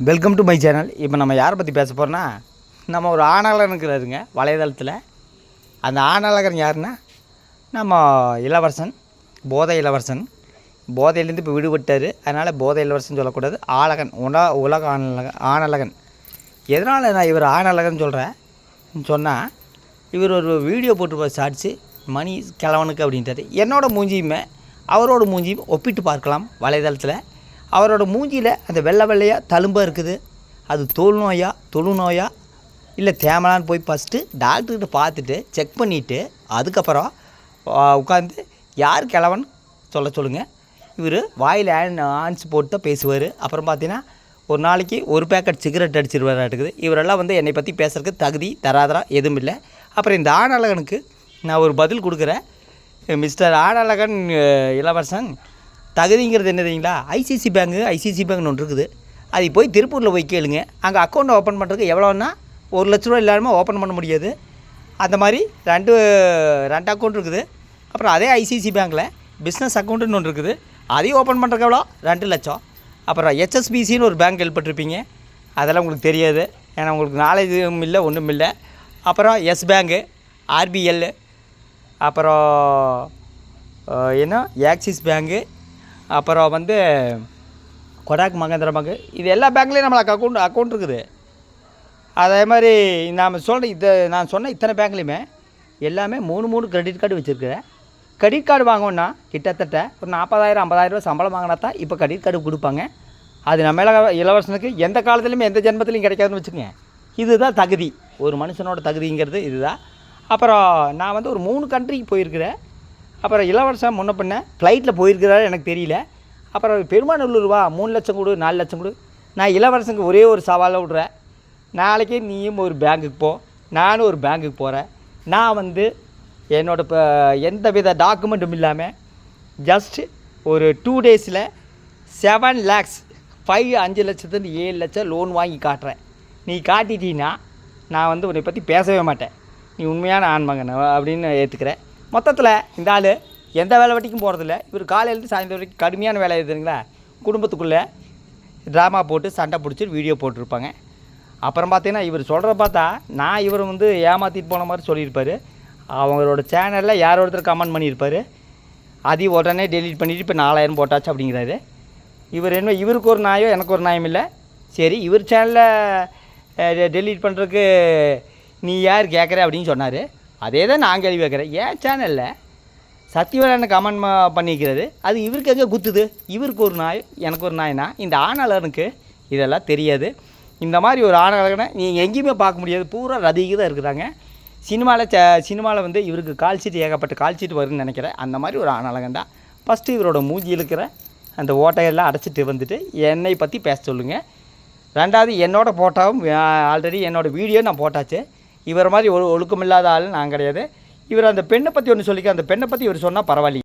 Welcome to my channel இப்போ நம்ம யாரை பற்றி பேச போகிறோன்னா நம்ம ஒரு ஆணாளன் இருக்கிறாருங்க வலைதளத்தில். அந்த ஆணாளகன் யாருன்னா நம்ம இளவரசன் போதை இளவரசன். போதையிலேருந்து இப்போ விடுபட்டார். அதனால் போதை இளவரசன் சொல்லக்கூடாது. ஆலகன் உலக உலக ஆணலகன் ஆணழகன் எதனால் நான் இவர் ஆணழகன் சொல்கிறேன் சொன்னால் இவர் ஒரு வீடியோ போட்டிருப்பார் ஷார்ட்ஸு மணி கிழவனுக்கு அப்படின்ட்டாரு. என்னோட மூஞ்சியுமே அவரோட மூஞ்சியும் ஒப்பிட்டு பார்க்கலாம் வலைதளத்தில். அவரோட மூஞ்சியில் அந்த வெள்ளை வெள்ளையாக தழும்பாக இருக்குது. அது தோல் நோயா தொழு நோயா இல்லை தேமலான்னு போய் ஃபஸ்ட்டு டாக்டர்கிட்ட பார்த்துட்டு செக் பண்ணிவிட்டு அதுக்கப்புறம் உட்காந்து யார் கிழவன் சொல்ல சொல்லுங்கள் இவர் வாயில் ஆன் ஆன்ஸ் போட்டு தான் பேசுவார். அப்புறம் பார்த்தீங்கன்னா ஒரு நாளைக்கு ஒரு பேக்கெட் சிகரெட் அடிச்சிருவாராட்டுக்குது இவரெல்லாம் வந்து என்னை பற்றி பேசுறதுக்கு தகுதி தராதரா எதுவும் இல்லை. அப்புறம் இந்த ஆணழகனுக்கு நான் ஒரு பதில் கொடுக்குறேன். மிஸ்டர் ஆணழகன் இளவரசன் தகுதிங்கிறது என்னதுங்களா ஐசிசி பேங்கு ஐசிசி பேங்க்னு ஒன்று இருக்குது. அது போய் திருப்பூரில் போய் கேளுங்க. அங்கே அக்கௌண்ட் ஓப்பன் பண்ணுறதுக்கு எவ்வளோன்னா ஒரு லட்ச ரூபா இல்லாமல் ஓப்பன் பண்ண முடியாது. அந்த மாதிரி ரெண்டு ரெண்டு அக்கௌண்ட் இருக்குது. அப்புறம் அதே ஐசிசி பேங்க்கில் பிஸ்னஸ் அக்கௌண்ட்டுன்னு ஒன்று இருக்குது. அதையும் ஓப்பன் பண்ணுறதுக்கு எவ்வளோ ரெண்டு லட்சம். அப்புறம் ஹெச்எஸ்பிசின்னு ஒரு பேங்க் கேள்விப்பட்டிருப்பீங்க. அதெல்லாம் உங்களுக்கு தெரியாது. ஏன்னா உங்களுக்கு நாலேஜும் இல்லை ஒன்றும் இல்லை. அப்புறம் எஸ் பேங்கு ஆர்பிஎல் அப்புறம் என்ன? ஆக்சிஸ் பேங்கு அப்புறம் வந்து கொடாக் மகேந்திர பேங்கு இது எல்லா பேங்க்லேயும் நம்மளுக்கு அக்கௌண்ட் அக்கௌண்ட் இருக்குது. அதே மாதிரி நாம் சொல்கிற இது நான் சொன்ன இத்தனை பேங்க்லேயுமே எல்லாமே மூணு மூணு கிரெடிட் கார்டு வச்சுருக்கிறேன். கிரெடிட் கார்டு வாங்கணுன்னா கிட்டத்தட்ட ஒரு நாற்பதாயிரம் ஐம்பதாயிரம் ரூபா சம்பளம் வாங்கினா தான் இப்போ கிரெடிட் கார்டு கொடுப்பாங்க. அது நம்ம இளவரசனுக்கு எந்த காலத்துலையுமே எந்த ஜென்மத்திலையும் கிடைக்காதுன்னு வச்சுக்கோங்க. இதுதான் தகுதி. ஒரு மனுஷனோட தகுதிங்கிறது இதுதான். அப்புறம் நான் வந்து ஒரு மூணு கண்ட்ரிக்கு போயிருக்கிறேன். அப்புறம் இளவரசன் முன்ன பின்ன ஃப்ளைட்டில் போயிருக்கிறாரு எனக்கு தெரியல. அப்புறம் பெருமாநல்லூர் வா மூணு லட்சம் கொடு நாலு லட்சம் கொடு. நான் இளவரசனுக்கு ஒரே ஒரு சவாலை விட்றேன். நாளைக்கே நீயும் ஒரு பேங்க்குக்கு போ. நானும் ஒரு பேங்க்குக்கு போகிறேன் நான் வந்து என்னோட இப்போ எந்த வித டாக்குமெண்ட்டும் இல்லாமல் ஜஸ்ட்டு ஒரு டூ டேஸில் செவன் லேக்ஸ் ஃபைவ் அஞ்சு லட்சத்துலேருந்து ஏழு லட்சம் லோன் வாங்கி காட்டுறேன். நீ காட்டிட்டீன்னா நான் வந்து உன்னை பற்றி பேசவே மாட்டேன். நீ உண்மையான ஆண்மகன் அப்படின்னு ஏற்றுக்கிறேன் மொத்தத்தில் இந்த ஆள் எந்த வேலை வட்டிக்கும் போகிறதில்ல இவர் காலையிலேருந்து சாயந்தரம் வரைக்கும் கடுமையான வேலை எதுங்களா குடும்பத்துக்குள்ளே ட்ராமா போட்டு சண்டை பிடிச்சி வீடியோ போட்டிருப்பாங்க. அப்புறம் பார்த்தீங்கன்னா இவர் சொல்கிறத பார்த்தா நான் இவர் வந்து ஏமாற்றிட்டு போன மாதிரி சொல்லியிருப்பார். அவங்களோட சேனலில் யார் ஒருத்தர் கமெண்ட் பண்ணியிருப்பார். அதையும் உடனே டெலிட் பண்ணிவிட்டு இப்போ நாலாயிரம் போட்டாச்சு அப்படிங்கிறாரு. இவர் என்ன இவருக்கு ஒரு நாயோ எனக்கு ஒரு நாயம் இல்லை. சரி இவர் சேனலில் டெலீட் பண்ணுறதுக்கு நீ யார் கேட்குற அப்படின்னு சொன்னார். அதே தான் நான் கேள்வி கேட்குறேன். ஏன் சேனலில் சத்தியவரான கமெண்ட் பண்ணிக்கிறது? அது இவருக்கு எங்கே குத்துது? இவருக்கு ஒரு நாய் எனக்கு ஒரு நாய்னா இந்த ஆணாளனுக்கு இதெல்லாம் தெரியாது. இந்த மாதிரி ஒரு ஆணாளனை நீங்கள் எங்கேயுமே பார்க்க முடியாது. பூரா ரதிக்கு தான் இருக்கிறாங்க. சினிமாவில் ச சினிமாவில் வந்து இவருக்கு கால் சீட்டு ஏகப்பட்ட கால் சீட்டு வரும்னு நினைக்கிறேன். அந்த மாதிரி ஒரு ஆணாளகன் தான். ஃபஸ்ட்டு இவரோட மூஞ்சி இருக்கிற அந்த ஓட்டையெல்லாம் அடைச்சிட்டு வந்துட்டு என்னை பற்றி பேச சொல்லுங்கள் ரெண்டாவது என்னோட ஃபோட்டோவும் ஆல்ரெடி என்னோட வீடியோ நான் போட்டாச்சு. இவர் மாதிரி ஒழு ஒழுக்கமில்லாத ஆள் நான் கிடையாது. இவர் அந்த பெண்ணை பற்றி ஒன்று சொல்லிக்க அந்த பெண்ணை பற்றி இவர் சொன்னால் பரவாயில்ல